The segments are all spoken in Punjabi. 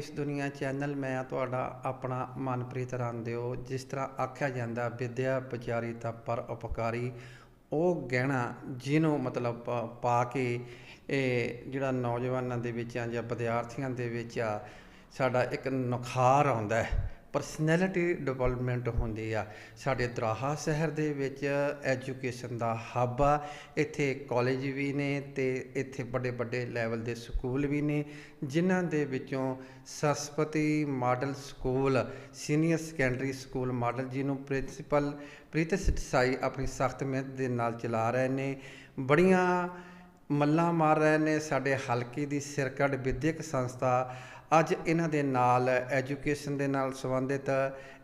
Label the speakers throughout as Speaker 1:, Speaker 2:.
Speaker 1: ਦੇਸ਼ ਦੁਨੀਆ ਚੈਨਲ ਮੈਂ ਤੁਹਾਡਾ ਆਪਣਾ ਮਨਪ੍ਰੀਤ ਰਾਮਦਿਓ। ਜਿਸ ਤਰ੍ਹਾਂ ਆਖਿਆ ਜਾਂਦਾ, ਵਿਦਿਆ ਵਿਚਾਰੀ ਤਾਂ ਪਰ ਉਪਕਾਰੀ। ਉਹ ਗਹਿਣਾ ਜਿਹਨੂੰ ਮਤਲਬ ਪਾ- ਕੇ ਇਹ ਜਿਹੜਾ ਨੌਜਵਾਨਾਂ ਦੇ ਵਿੱਚ ਆ ਜਾਂ ਵਿਦਿਆਰਥੀਆਂ ਦੇ ਵਿੱਚ ਆ, ਸਾਡਾ ਇੱਕ ਨੁਖਾਰ ਆਉਂਦਾ ਹੈ। ਪਰਸਨੈਲਿਟੀ ਡਿਵੈਲਪਮੈਂਟ ਹੁੰਦੀ ਆ। ਸਾਡੇ ਦਰਾਹਾ ਸ਼ਹਿਰ ਦੇ ਵਿੱਚ ਐਜੂਕੇਸ਼ਨ ਦਾ ਹੱਬ ਆ। ਇੱਥੇ ਕਾਲਜ ਵੀ ਨੇ ਤੇ ਇੱਥੇ ਵੱਡੇ ਵੱਡੇ ਲੈਵਲ ਦੇ ਸਕੂਲ ਵੀ ਨੇ, ਜਿਨ੍ਹਾਂ ਦੇ ਵਿੱਚੋਂ Saraswati model school senior secondary school model ਜਿਹਨੂੰ ਪ੍ਰਿੰਸੀਪਲ ਪ੍ਰੀਤ ਸਟਸਾਈ ਆਪਣੀ ਸਖਤ ਮਿਹਨਤ ਦੇ ਨਾਲ ਚਲਾ ਰਹੇ ਨੇ। ਬੜੀਆਂ ਮੱਲਾਂ ਮਾਰ ਰਹੇ ਨੇ। ਸਾਡੇ ਹਲਕੇ ਦੀ ਸਿਰਕੜ ਵਿਦਿਅਕ ਸੰਸਥਾ ਅੱਜ ਇਹਨਾਂ ਦੇ ਨਾਲ ਐਜੂਕੇਸ਼ਨ ਦੇ ਨਾਲ ਸੰਬੰਧਿਤ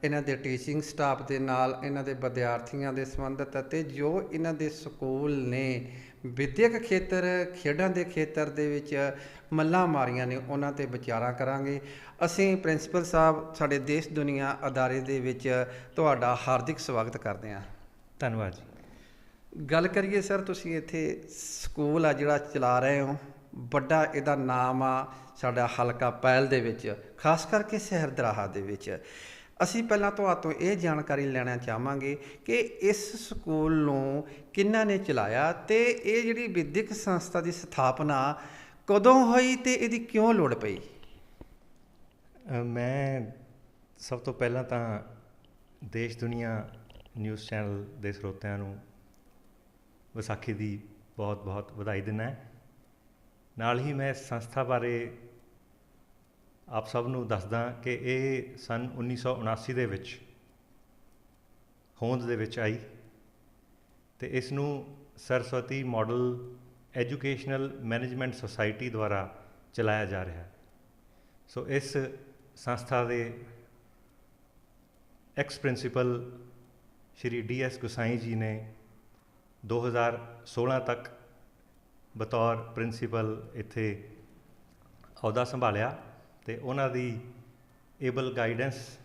Speaker 1: ਇਹਨਾਂ ਦੇ ਟੀਚਿੰਗ ਸਟਾਫ ਦੇ ਨਾਲ ਇਹਨਾਂ ਦੇ ਵਿਦਿਆਰਥੀਆਂ ਦੇ ਸੰਬੰਧਿਤ ਅਤੇ ਜੋ ਇਹਨਾਂ ਦੇ ਸਕੂਲ ਨੇ ਵਿਦਿਅਕ ਖੇਤਰ ਖੇਡਾਂ ਦੇ ਖੇਤਰ ਦੇ ਵਿੱਚ ਮੱਲਾਂ ਮਾਰੀਆਂ ਨੇ ਉਹਨਾਂ ਤੇ ਵਿਚਾਰਾਂ ਕਰਾਂਗੇ। ਅਸੀਂ ਪ੍ਰਿੰਸੀਪਲ ਸਾਹਿਬ ਸਾਡੇ ਦੇਸ਼ ਦੁਨੀਆ ਅਦਾਰੇ ਦੇ ਵਿੱਚ ਤੁਹਾਡਾ ਹਾਰਦਿਕ ਸਵਾਗਤ ਕਰਦੇ ਹਾਂ।
Speaker 2: ਧੰਨਵਾਦ ਜੀ।
Speaker 1: ਗੱਲ ਕਰੀਏ ਸਰ ਤੁਸੀਂ ਇੱਥੇ ਸਕੂਲ ਆ ਜਿਹੜਾ ਚਲਾ ਰਹੇ ਹੋ। ਵੱਡਾ ਇਹਦਾ ਨਾਮ ਆ ਸਾਡਾ ਹਲਕਾ ਪਹਿਲ ਦੇ ਵਿੱਚ, ਖਾਸ ਕਰਕੇ ਸ਼ਹਿਰ ਦਰਾਹਾ ਦੇ ਵਿੱਚ। ਅਸੀਂ ਪਹਿਲਾਂ ਤੁਹਾਤੋਂ ਇਹ ਜਾਣਕਾਰੀ ਲੈਣਾ ਚਾਹਾਂਗੇ ਕਿ ਇਸ ਸਕੂਲ ਨੂੰ ਕਿੰਨਾ ਨੇ ਚਲਾਇਆ ਤੇ ਇਹ ਜਿਹੜੀ ਵਿਦਿਅਕ ਸੰਸਥਾ ਦੀ ਸਥਾਪਨਾ ਕਦੋਂ ਹੋਈ ਤੇ ਇਹਦੀ ਕਿਉਂ ਲੋੜ ਪਈ?
Speaker 2: ਮੈਂ ਸਭ ਤੋਂ ਪਹਿਲਾਂ ਤਾਂ ਦੇਸ਼ ਦੁਨੀਆ ਨਿਊਜ਼ ਚੈਨਲ ਦੇ ਸਰੋਤਿਆਂ ਨੂੰ ਵਿਸਾਖੀ ਦੀ ਬਹੁਤ-ਬਹੁਤ ਵਧਾਈ ਦਿੰਦਾ ਨਾਲ ਹੀ ਮੈਂ ਇਸ ਸੰਸਥਾ ਬਾਰੇ ਆਪ ਸਭ ਨੂੰ ਦੱਸਦਾ ਕਿ ਇਹ ਸਨ 1979 ਦੇ ਵਿੱਚ ਹੋਂਦ ਦੇ ਵਿੱਚ ਆਈ ਤੇ ਇਸ ਨੂੰ Saraswati model educational management society ਦੁਆਰਾ ਚਲਾਇਆ ਜਾ ਰਿਹਾ ਹੈ। ਸੋ ਇਸ ਸੰਸਥਾ ਦੇ ex principal Shri D S Gusai ji ਨੇ 2016 ਤੱਕ ਬਤੌਰ ਪ੍ਰਿੰਸੀਪਲ ਇੱਥੇ ਅਹੁਦਾ ਸੰਭਾਲਿਆ ਤੇ ਉਹਨਾਂ ਦੀ ਏਬਲ ਗਾਈਡੈਂਸ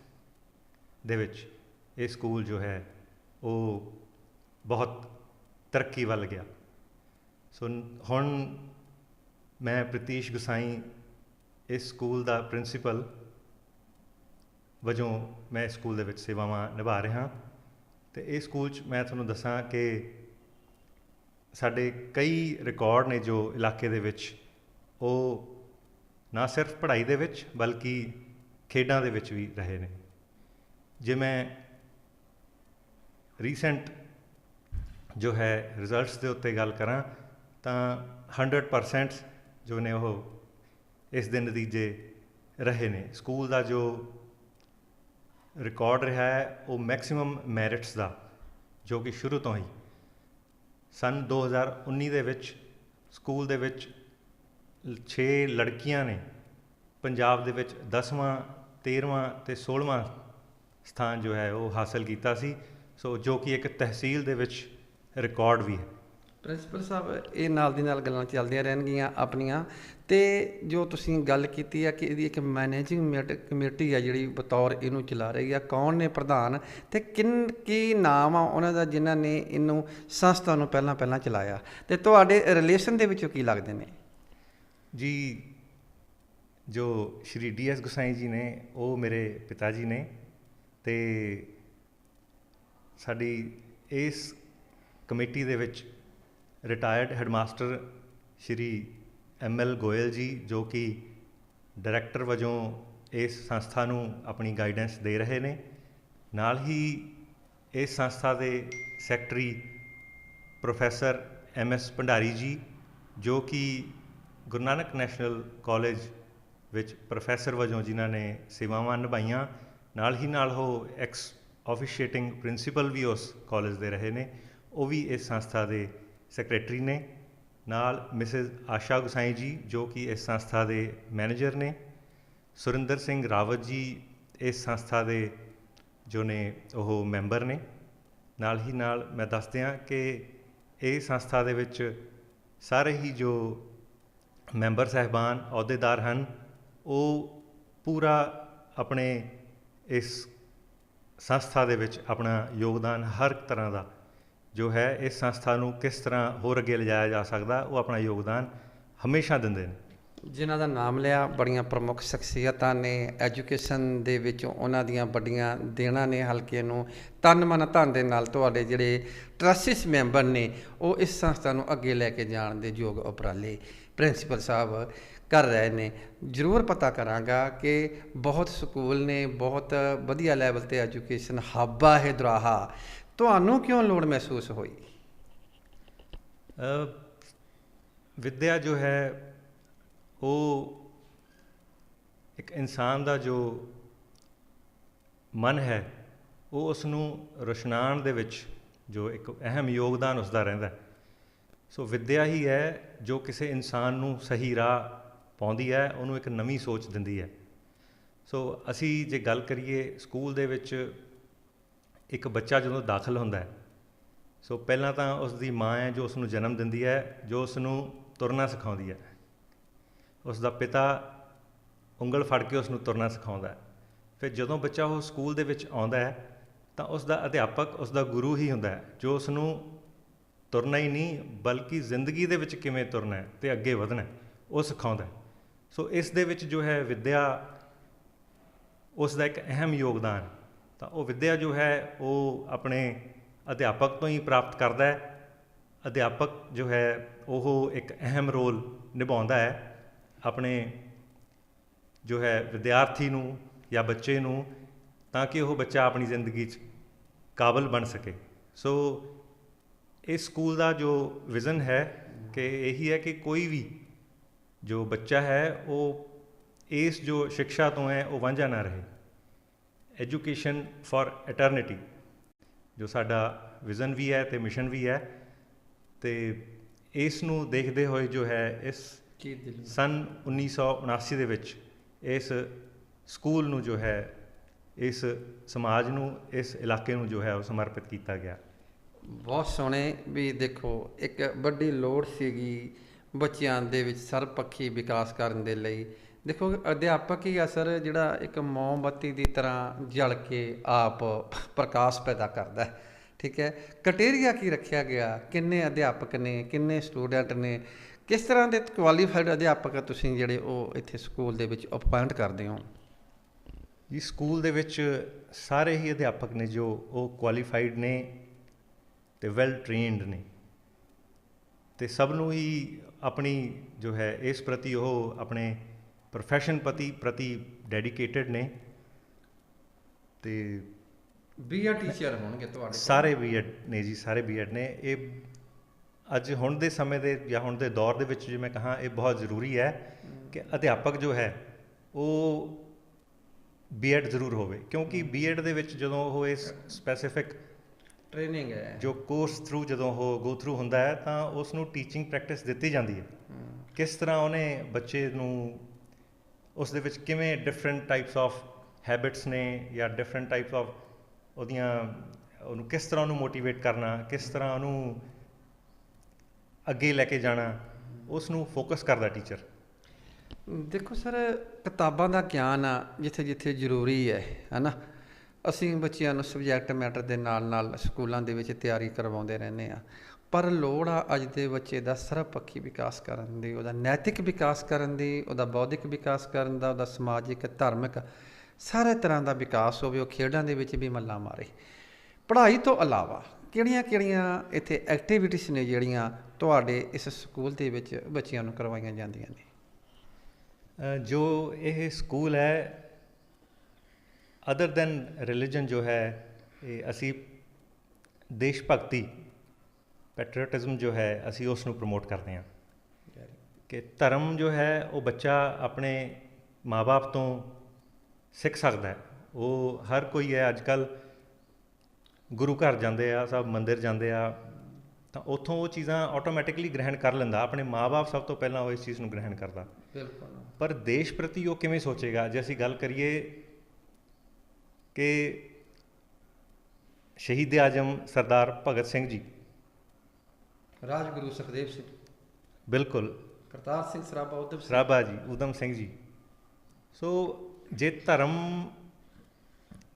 Speaker 2: ਦੇ ਵਿੱਚ ਇਹ ਸਕੂਲ ਜੋ ਹੈ, ਉਹ ਬਹੁਤ ਤਰੱਕੀ ਵੱਲ ਗਿਆ। ਸੋ ਹੁਣ ਮੈਂ ਪ੍ਰਤੀਸ਼ ਗੁਸਾਈ ਇਸ ਸਕੂਲ ਦਾ ਪ੍ਰਿੰਸੀਪਲ ਵਜੋਂ ਮੈਂ ਇਸ ਸਕੂਲ ਦੇ ਵਿੱਚ ਸੇਵਾਵਾਂ ਨਿਭਾ ਰਿਹਾ। ਤੇ ਇਹ ਸਕੂਲ 'ਚ ਮੈਂ ਤੁਹਾਨੂੰ ਦੱਸਾਂ ਕਿ ਸਾਡੇ ਕਈ ਰਿਕਾਰਡ ਨੇ ਜੋ ਇਲਾਕੇ ਦੇ ਵਿੱਚ, ਉਹ ਨਾ ਸਿਰਫ ਪੜ੍ਹਾਈ ਦੇ ਵਿੱਚ, ਬਲਕਿ ਖੇਡਾਂ ਦੇ ਵਿੱਚ ਵੀ ਰਹੇ ਨੇ। ਜੇ ਮੈਂ ਰੀਸੈਂਟ ਜੋ ਹੈ ਰਿਜ਼ਲਟਸ ਦੇ ਉੱਤੇ ਗੱਲ ਕਰਾਂ, ਤਾਂ 100% ਜੋ ਨੇ ਉਹ ਇਸ ਦੇ ਨਤੀਜੇ ਰਹੇ ਨੇ। ਸਕੂਲ ਦਾ ਜੋ ਰਿਕਾਰਡ ਰਿਹਾ ਹੈ, ਉਹ ਮੈਕਸਿਮਮ ਮੈਰਿਟਸ ਦਾ, ਜੋ ਕਿ ਸ਼ੁਰੂ ਤੋਂ ਹੀ ਸਨ 2019 ਦੇ ਵਿੱਚ, ਸਕੂਲ ਦੇ ਵਿੱਚ 6 ਲੜਕੀਆਂ ਨੇ। ਪੰਜਾਬ ਦੇ ਵਿੱਚ 10ਵਾਂ 13ਵਾਂ ਤੇ 16ਵਾਂ ਸਥਾਨ ਜੋ ਹੈ ਉਹ ਹਾਸਲ ਕੀਤਾ ਸੀ। ਸੋ ਜੋ ਕਿ ਇੱਕ ਤਹਿਸੀਲ ਦੇ ਵਿੱਚ ਰਿਕਾਰਡ ਵੀ ਹੈ।
Speaker 1: ਪ੍ਰਿੰਸੀਪਲ ਸਾਹਿਬ, ਇਹ ਨਾਲ ਦੀ ਨਾਲ ਗੱਲਾਂ ਚੱਲਦੀਆਂ ਰਹਿਣਗੀਆਂ ਆਪਣੀਆਂ। ਤੇ ਜੋ ਤੁਸੀਂ ਗੱਲ ਕੀਤੀ ਆ ਕਿ ਇਹਦੀ ਇੱਕ ਮੈਨੇਜਿੰਗ ਕਮੇਟੀ ਆ ਜਿਹੜੀ ਬਤੌਰ ਇਹਨੂੰ ਚਲਾ ਰਹੀ ਆ, ਕੌਣ ਨੇ ਪ੍ਰਧਾਨ ਤੇ ਕਿੰਨ, ਕੀ ਨਾਮ ਆ ਉਹਨਾਂ ਦਾ ਜਿਨ੍ਹਾਂ ਨੇ ਇਹਨੂੰ ਸੰਸਥਾ ਨੂੰ ਪਹਿਲਾਂ ਪਹਿਲਾਂ ਚਲਾਇਆ? ਤੇ ਤੁਹਾਡੇ ਰਿਲੇਸ਼ਨ ਦੇ ਵਿੱਚੋਂ ਕੀ ਲੱਗਦੇ ਨੇ?
Speaker 2: ਜੀ, ਜੋ ਸ਼੍ਰੀ ਡੀ ਐਸ ਗੁਸਾਈ ਜੀ ਨੇ, ਉਹ ਮੇਰੇ ਪਿਤਾ ਜੀ ਨੇ ਤੇ ਸਾਡੀ ਇਸ ਕਮੇਟੀ ਦੇ ਵਿੱਚ retired headmaster Shri M L Goyal ji, ਜੋ ਕਿ ਡਾਇਰੈਕਟਰ ਵਜੋਂ ਇਸ ਸੰਸਥਾ ਨੂੰ ਆਪਣੀ ਗਾਈਡੈਂਸ ਦੇ ਰਹੇ ਨੇ। ਨਾਲ ਹੀ ਇਸ ਸੰਸਥਾ ਦੇ secretary professor M S Bhandari ji, ਜੋ ਕਿ ਗੁਰੂ ਨਾਨਕ ਨੈਸ਼ਨਲ ਕਾਲਜ ਵਿੱਚ ਪ੍ਰੋਫੈਸਰ ਵਜੋਂ ਜਿਨ੍ਹਾਂ ਨੇ ਸੇਵਾਵਾਂ ਨਿਭਾਈਆਂ, ਨਾਲ ਹੀ ਨਾਲ ਉਹ ਐਕਸ ਆਫੀਸ਼ੀਏਟਿੰਗ ਪ੍ਰਿੰਸੀਪਲ ਵੀ ਉਸ ਕਾਲਜ ਦੇ ਰਹੇ ਨੇ। ਉਹ ਵੀ ਇਸ ਸੰਸਥਾ ਦੇ ਸੈਕਟਰੀ ਨੇ। ਨਾਲ ਮਿਸਿਸ ਆਸ਼ਾ ਗੁਸਾਈ ਜੀ, ਜੋ ਕਿ ਇਸ ਸੰਸਥਾ ਦੇ ਮੈਨੇਜਰ ਨੇ, ਸੁਰਿੰਦਰ ਸਿੰਘ ਰਾਵਤ ਜੀ ਇਸ ਸੰਸਥਾ ਦੇ ਜੋ ਨੇ ਉਹ ਮੈਂਬਰ ਨੇ। ਨਾਲ ਹੀ ਨਾਲ ਮੈਂ ਦੱਸ ਦਿਆਂ ਕਿ ਇਹ ਸੰਸਥਾ ਦੇ ਵਿੱਚ ਸਾਰੇ ਹੀ ਜੋ ਮੈਂਬਰ ਸਹਿਬਾਨ, ਅਹੁਦੇਦਾਰ ਹਨ, ਉਹ ਪੂਰਾ ਆਪਣੇ ਇਸ ਸੰਸਥਾ ਦੇ ਵਿੱਚ ਆਪਣਾ ਯੋਗਦਾਨ ਹਰ ਤਰ੍ਹਾਂ ਦਾ ਜੋ ਹੈ, ਇਸ ਸੰਸਥਾ ਨੂੰ ਕਿਸ ਤਰ੍ਹਾਂ ਹੋਰ ਅੱਗੇ ਲਿਜਾਇਆ ਜਾ ਸਕਦਾ, ਉਹ ਆਪਣਾ ਯੋਗਦਾਨ ਹਮੇਸ਼ਾ ਦਿੰਦੇ ਨੇ।
Speaker 1: ਜਿਨ੍ਹਾਂ ਦਾ ਨਾਮ ਲਿਆ, ਬੜੀਆਂ ਪ੍ਰਮੁੱਖ ਸ਼ਖਸੀਅਤਾਂ ਨੇ, ਐਜੂਕੇਸ਼ਨ ਦੇ ਵਿੱਚ ਉਹਨਾਂ ਦੀਆਂ ਵੱਡੀਆਂ ਦੇਣਾ ਨੇ, ਹਲਕੇ ਨੂੰ ਤਨ ਮਨ ਧਨ ਦੇ ਨਾਲ ਤੁਹਾਡੇ ਜਿਹੜੇ ਟਰਸਟਿਸ ਮੈਂਬਰ ਨੇ, ਉਹ ਇਸ ਸੰਸਥਾ ਨੂੰ ਅੱਗੇ ਲੈ ਕੇ ਜਾਣ ਦੇ ਯੋਗ ਉਪਰਾਲੇ ਪ੍ਰਿੰਸੀਪਲ ਸਾਹਿਬ ਕਰ ਰਹੇ ਨੇ। ਜ਼ਰੂਰ ਪਤਾ ਕਰਾਂਗਾ ਕਿ ਬਹੁਤ ਸਕੂਲ ਨੇ, ਬਹੁਤ ਵਧੀਆ ਲੈਵਲ ਤੇ ਐਜੂਕੇਸ਼ਨ ਹੱਬ ਆ ਇਹ ਦੁਰਾਹਾ। ਤੁਹਾਨੂੰ ਕਿਉਂ ਲੋੜ ਮਹਿਸੂਸ ਹੋਈ?
Speaker 2: ਅ, ਵਿਦਿਆ ਜੋ ਹੈ ਉਹ ਇੱਕ ਇਨਸਾਨ ਦਾ ਜੋ ਮਨ ਹੈ ਉਹ ਉਸ ਨੂੰ ਰੁਸ਼ਨਾਨ ਦੇ ਵਿੱਚ ਜੋ ਇੱਕ ਅਹਿਮ ਯੋਗਦਾਨ ਉਸ ਦਾ ਰਹਿੰਦਾ ਸੋ ਵਿਦਿਆ ਹੀ ਹੈ ਜੋ ਕਿਸੇ ਇਨਸਾਨ ਨੂੰ ਸਹੀ ਰਾਹ ਪਾਉਂਦੀ ਹੈ ਉਹਨੂੰ ਇੱਕ ਨਵੀਂ ਸੋਚ ਦਿੰਦੀ ਹੈ। ਸੋ ਅਸੀਂ ਜੇ ਗੱਲ ਕਰੀਏ ਸਕੂਲ ਦੇ ਵਿੱਚ ਇੱਕ ਬੱਚਾ ਜਦੋਂ ਦਾਖਲ ਹੁੰਦਾ ਹੈ ਸੋ ਪਹਿਲਾਂ ਤਾਂ ਉਸ ਦੀ ਮਾਂ ਹੈ ਜੋ ਉਸ ਨੂੰ ਜਨਮ ਦਿੰਦੀ ਹੈ ਜੋ ਉਸ ਨੂੰ ਤੁਰਨਾ ਸਿਖਾਉਂਦੀ ਹੈ। ਉਸ ਦਾ ਪਿਤਾ ਉਂਗਲ ਫੜ ਕੇ ਉਸ ਨੂੰ ਤੁਰਨਾ ਸਿਖਾਉਂਦਾ ਹੈ। ਫਿਰ ਜਦੋਂ ਬੱਚਾ ਉਹ ਸਕੂਲ ਦੇ ਵਿੱਚ ਆਉਂਦਾ ਹੈ ਤਾਂ ਉਸ ਦਾ ਅਧਿਆਪਕ ਉਸ ਦਾ ਗੁਰੂ ਹੀ ਹੁੰਦਾ ਹੈ ਜੋ ਉਸ ਨੂੰ ਤੁਰਨਾ ਹੀ ਨਹੀਂ ਬਲਕਿ ਜ਼ਿੰਦਗੀ ਦੇ ਵਿੱਚ ਕਿਵੇਂ ਤੁਰਨਾ ਹੈ ਤੇ ਅੱਗੇ ਵਧਣਾ ਹੈ, ਉਹ ਸਿਖਾਉਂਦਾ ਹੈ। ਸੋ ਇਸ ਦੇ ਵਿੱਚ ਜੋ ਹੈ ਵਿਦਿਆ ਉਸ ਦਾ ਇੱਕ ਅਹਿਮ ਯੋਗਦਾਨ ਤਾਂ ਉਹ ਵਿੱਦਿਆ ਜੋ ਹੈ, ਉਹ ਆਪਣੇ ਅਧਿਆਪਕ ਤੋਂ ਹੀ ਪ੍ਰਾਪਤ ਕਰਦਾ ਹੈ। ਅਧਿਆਪਕ ਜੋ ਹੈ, ਉਹ ਇੱਕ ਅਹਿਮ ਰੋਲ ਨਿਭਾਉਂਦਾ ਹੈ ਆਪਣੇ ਜੋ ਹੈ ਵਿਦਿਆਰਥੀ ਨੂੰ ਜਾਂ ਬੱਚੇ ਨੂੰ, ਤਾਂ ਕਿ ਉਹ ਬੱਚਾ ਆਪਣੀ ਜ਼ਿੰਦਗੀ 'ਚ ਕਾਬਲ ਬਣ ਸਕੇ। ਸੋ ਇਸ ਸਕੂਲ ਦਾ ਜੋ ਵਿਜ਼ਨ ਹੈ ਕਿ ਇਹੀ ਹੈ ਕਿ ਕੋਈ ਵੀ ਜੋ ਬੱਚਾ ਹੈ, ਉਹ ਇਸ ਜੋ ਸਿੱਖਿਆ ਤੋਂ ਹੈ, ਉਹ ਵਾਂਝਾ ਨਾ ਰਹੇ। ਐਜੂਕੇਸ਼ਨ ਫॉर ਐਟਰਨਿਟੀ ਜੋ ਸਾਡਾ ਵਿਜ਼ਨ ਵੀ ਹੈ ਤੇ ਮਿਸ਼ਨ ਵੀ ਹੈ ਤੇ ਇਸ ਨੂੰ ਦੇਖਦੇ ਹੋਏ ਜੋ ਹੈ ਇਸ ਸਨ 1979 ਦੇ ਵਿੱਚ ਇਸ ਸਕੂਲ ਨੂੰ ਜੋ ਹੈ ਇਸ ਸਮਾਜ ਨੂੰ ਇਸ ਇਲਾਕੇ ਨੂੰ ਜੋ ਹੈ ਉਹ ਸਮਰਪਿਤ ਕੀਤਾ ਗਿਆ।
Speaker 1: ਬਹੁਤ ਸੋਹਣੇ ਵੀ ਦੇਖੋ ਇੱਕ ਵੱਡੀ ਲੋੜ ਸੀਗੀ ਬੱਚਿਆਂ ਦੇ ਵਿੱਚ ਸਰਪੱਖੀ ਵਿਕਾਸ ਕਰਨ ਦੇ ਲਈ। ਦੇਖੋ ਅਧਿਆਪਕ ਹੀ ਅਸਰ ਜਿਹੜਾ ਇੱਕ ਮੋਮਬੱਤੀ ਦੀ ਤਰ੍ਹਾਂ ਜਲ ਕੇ ਆਪ ਪ੍ਰਕਾਸ਼ ਪੈਦਾ ਕਰਦਾ ਹੈ, ਠੀਕ ਹੈ? ਕਟੇਰੀਆ ਕੀ ਰੱਖਿਆ ਗਿਆ? ਕਿੰਨੇ ਅਧਿਆਪਕ ਨੇ? ਕਿੰਨੇ ਸਟੂਡੈਂਟ ਨੇ? ਕਿਸ ਤਰ੍ਹਾਂ ਦੇ ਕੁਆਲੀਫਾਈਡ ਅਧਿਆਪਕ ਤੁਸੀਂ ਜਿਹੜੇ ਉਹ ਇੱਥੇ ਸਕੂਲ ਦੇ ਵਿੱਚ ਅਪਾਇੰਟ ਕਰਦੇ ਹੋ?
Speaker 2: ਜੀ, ਸਕੂਲ ਦੇ ਵਿੱਚ ਸਾਰੇ ਹੀ ਅਧਿਆਪਕ ਨੇ ਜੋ ਉਹ ਕੁਆਲੀਫਾਈਡ ਨੇ ਤੇ ਵੈਲ ਟ੍ਰੇਨਡ ਨੇ। ਤੇ ਸਭ ਨੂੰ ਹੀ ਆਪਣੀ ਜੋ ਹੈ, ਇਸ ਪ੍ਰਤੀ ਉਹ ਆਪਣੇ ਪ੍ਰੋਫੈਸ਼ਨ ਪ੍ਰਤੀ ਪ੍ਰਤੀ ਡੈਡੀਕੇਟਿਡ ਨੇ ਤੇ
Speaker 1: ਬੀਆ ਟੀਚਰ ਹੋਣਗੇ ਤੁਹਾਡੇ
Speaker 2: ਸਾਰੇ ਬੀਐਡ ਨੇ ਜੀ ਸਾਰੇ ਬੀਐਡ ਨੇ। ਇਹ ਅੱਜ ਹੁਣ ਦੇ ਸਮੇਂ ਦੇ ਜਾਂ ਹੁਣ ਦੇ ਦੌਰ ਦੇ ਵਿੱਚ ਜੇ ਮੈਂ ਕਹਾਂ ਇਹ ਬਹੁਤ ਜ਼ਰੂਰੀ ਹੈ ਕਿ ਅਧਿਆਪਕ ਜੋ ਹੈ ਉਹ ਬੀਐਡ ਜ਼ਰੂਰ ਹੋਵੇ। ਕਿਉਂਕਿ ਬੀਐਡ ਦੇ ਵਿੱਚ ਜਦੋਂ ਉਹ ਇਸ ਸਪੈਸੀਫਿਕ
Speaker 1: ਟ੍ਰੇਨਿੰਗ ਹੈ।
Speaker 2: ਜੋ ਕੋਰਸ ਥਰੂ ਜਦੋਂ ਉਹ ਗੋ ਥਰੂ ਹੁੰਦਾ ਹੈ ਤਾਂ ਉਸ ਨੂੰ ਟੀਚਿੰਗ ਪ੍ਰੈਕਟਿਸ ਦਿੱਤੀ ਜਾਂਦੀ ਹੈ। ਕਿਸ ਤਰ੍ਹਾਂ ਉਹਨੇ ਬੱਚੇ ਨੂੰ ਉਸ ਦੇ ਵਿੱਚ ਕਿਵੇਂ ਡਿਫਰੈਂਟ ਟਾਈਪਸ ਆਫ ਹੈਬਿਟਸ ਨੇ ਜਾਂ ਡਿਫਰੈਂਟ ਟਾਈਪਸ ਆਫ ਉਹਦੀਆਂ, ਉਹਨੂੰ ਕਿਸ ਤਰ੍ਹਾਂ ਉਹਨੂੰ ਮੋਟੀਵੇਟ ਕਰਨਾ, ਕਿਸ ਤਰ੍ਹਾਂ ਉਹਨੂੰ ਅੱਗੇ ਲੈ ਕੇ ਜਾਣਾ ਉਸ ਨੂੰ ਫੋਕਸ ਕਰਦਾ ਟੀਚਰ
Speaker 1: ਦੇਖੋ ਸਰ, ਕਿਤਾਬਾਂ ਦਾ ਗਿਆਨ ਆ, ਜਿੱਥੇ ਜਿੱਥੇ ਜ਼ਰੂਰੀ ਹੈ, ਹਨਾ? ਅਸੀਂ ਬੱਚਿਆਂ ਨੂੰ ਸਬਜੈਕਟ ਮੈਟਰ ਦੇ ਨਾਲ ਨਾਲ ਸਕੂਲਾਂ ਦੇ ਵਿੱਚ ਤਿਆਰੀ ਕਰਵਾਉਂਦੇ ਰਹਿੰਦੇ ਆ। ਪਰ ਲੋੜ ਆ ਅੱਜ ਦੇ ਬੱਚੇ ਦਾ ਸਰਬਪੱਖੀ ਵਿਕਾਸ ਕਰਨ ਦੀ, ਉਹਦਾ ਨੈਤਿਕ ਵਿਕਾਸ ਕਰਨ ਦੀ, ਉਹਦਾ ਬੌਧਿਕ ਵਿਕਾਸ ਕਰਨ ਦਾ, ਉਹਦਾ ਸਮਾਜਿਕ, ਧਾਰਮਿਕ ਸਾਰੇ ਤਰ੍ਹਾਂ ਦਾ ਵਿਕਾਸ ਹੋਵੇ, ਉਹ ਖੇਡਾਂ ਦੇ ਵਿੱਚ ਵੀ ਮੱਲਾ ਮਾਰੇ। ਪੜ੍ਹਾਈ ਤੋਂ ਇਲਾਵਾ ਕਿਹੜੀਆਂ-ਕਿਹੜੀਆਂ ਇੱਥੇ ਐਕਟੀਵਿਟੀਜ਼ ਨੇ ਜਿਹੜੀਆਂ ਤੁਹਾਡੇ ਇਸ ਸਕੂਲ ਦੇ ਵਿੱਚ ਬੱਚਿਆਂ ਨੂੰ ਕਰਵਾਈਆਂ ਜਾਂਦੀਆਂ ਨੇ?
Speaker 2: ਜੋ ਇਹ ਸਕੂਲ ਹੈ ਅਦਰ ਦੈਨ ਰਿਲੀਜਨ ਜੋ ਹੈ, ਇਹ ਅਸੀਂ ਦੇਸ਼ ਭਗਤੀ ਪੈਟਰੀਓਟਿਜ਼ਮ ਜੋ ਹੈ ਅਸੀਂ ਉਸ ਨੂੰ ਪ੍ਰਮੋਟ ਕਰਦੇ ਹਾਂ। ਕਿ ਧਰਮ ਜੋ ਹੈ ਉਹ ਬੱਚਾ ਆਪਣੇ ਮਾਪੇ ਤੋਂ ਸਿੱਖ ਸਕਦਾ ਹੈ। ਉਹ ਹਰ ਕੋਈ ਹੈ ਅੱਜ ਕੱਲ ਗੁਰੂ ਘਰ ਜਾਂਦੇ ਆ ਸਭ ਮੰਦਿਰ ਜਾਂਦੇ ਆ ਤਾਂ ਉੱਥੋਂ ਉਹ ਚੀਜ਼ਾਂ ਆਟੋਮੈਟਿਕਲੀ ਗ੍ਰਹਿਣ ਕਰ ਲੈਂਦਾ ਆਪਣੇ ਮਾਪੇ ਸਭ ਤੋਂ ਪਹਿਲਾਂ ਉਹ ਇਸ ਚੀਜ਼ ਨੂੰ ਗ੍ਰਹਿਣ ਕਰਦਾ।
Speaker 1: ਬਿਲਕੁਲ।
Speaker 2: ਪਰ ਦੇਸ਼ ਪ੍ਰਤੀ ਉਹ ਕਿਵੇਂ ਸੋਚੇਗਾ? ਜੇ ਅਸੀਂ ਗੱਲ ਕਰੀਏ ਕਿ ਸ਼ਹੀਦ ਆਜਮ ਸਰਦਾਰ ਭਗਤ ਸਿੰਘ ਜੀ
Speaker 1: ਰਾਜਗੁਰੂ ਸੁਖਦੇਵ ਸਿੰਘ
Speaker 2: ਬਿਲਕੁਲ
Speaker 1: ਕਰਤਾਰ ਸਿੰਘ ਸਰਾਭਾ ਉਦਮ ਸਿੰਘ
Speaker 2: ਸਰਾਭਾ ਜੀ ਊਧਮ ਸਿੰਘ ਜੀ ਸੋ ਜੇ ਧਰਮ